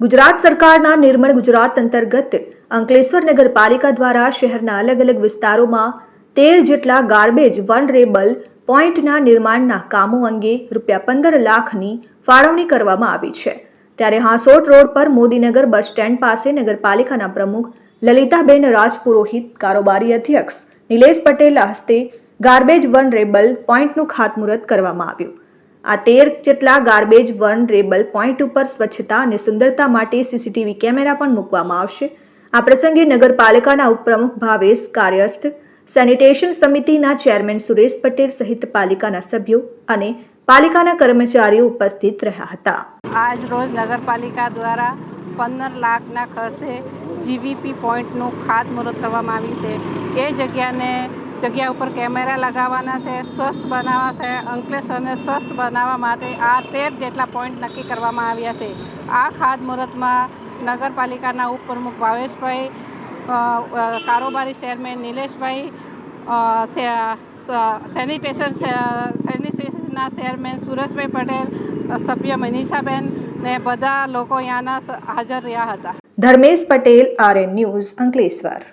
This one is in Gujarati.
ગુજરાત સરકારના નિર્મળ ગુજરાત અંતર્ગત અંકલેશ્વર નગરપાલિકા દ્વારા શહેરના અલગ અલગ વિસ્તારોમાં તેર જેટલા ગાર્બેજ વનરેબલ પોઈન્ટના નિર્માણના કામો અંગે રૂપિયા પંદર લાખની ફાળવણી કરવામાં આવી છે. ત્યારે હાંસોટ રોડ પર મોદીનગર બસ સ્ટેન્ડ પાસે નગરપાલિકાના પ્રમુખ લલિતાબેન રાજપુરોહિત કારોબારી અધ્યક્ષ નિલેશ પટેલ હસ્તે ગાર્બેજ વનરેબલ પોઈન્ટનું ખાતમુહૂર્ત કરવામાં આવ્યું. આ તેર જેટલા ગાર્બેજ વન રેબલ પોઈન્ટ ઉપર સ્વચ્છતા અને સુંદરતા માટે સીસીટીવી કેમેરા પણ મૂકવામાં આવશે. આ પ્રસંગે નગરપાલિકાના ઉપપ્રમુખ ભાવેશ કાર્યસ્થ સેનિટેશન સમિતિના ચેરમેન સુરેશ પટેલ સહિત પાલિકાના સભ્યો અને પાલિકાના કર્મચારીઓ ઉપસ્થિત રહ્યા હતા. આજ રોજ નગરપાલિકા દ્વારા પંદર લાખના ખર્ચે જીવીપી પોઈન્ટનું ખાતમુહૂર્ત કરવામાં આવ્યું છે. એ જગ્યાને જગ્યા ઉપર કેમેરા લગાવવાના છે, સ્વસ્થ બનાવવા છે અંકલેશ્વરને સ્વસ્થ બનાવવા માટે આ તેર જેટલા પોઈન્ટ નક્કી કરવામાં આવ્યા છે. આ ખાદ મુહૂર્તમાં નગરપાલિકાના ઉપપ્રમુખ ભાવેશભાઈ કારોબારી ચેરમેન નિલેશભાઈ સેનિટેશન સેનિટેશનના ચેરમેન સુરેશભાઈ પટેલ, સભ્ય મનીષાબેન ને બધા લોકો અહીંયાના હાજર રહ્યા હતા. Dharmesh Patel, RN news Ankleshwar.